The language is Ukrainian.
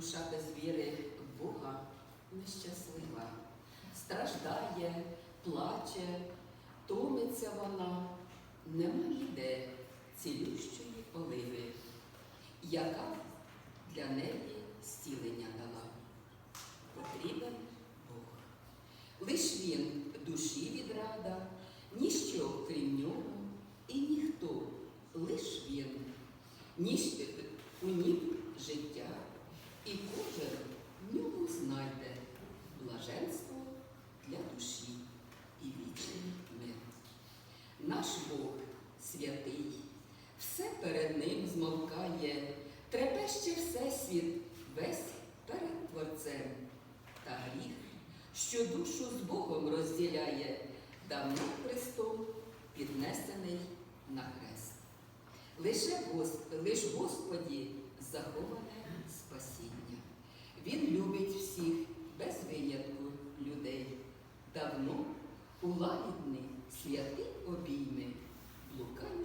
душа без віри в Бога нещаслива, страждає, плаче, томиться вона, нема ніде цілющої оливи, яка для неї зцілення дала. Потрібен Бог. Лиш він душі відрада, ніщо крім нього, і ніхто, лиш він, ніж у нім життя, і кожен в ньому знайде блаженство для душі і вічний мир. Наш Бог святий, все перед ним змовкає, трепеще всесвіт весь перед Творцем, та гріх, що душу з Богом розділяє, давно Христом піднесений на хрест. Лише Гос- лиш Господі у лагідний святий обійми. Блукає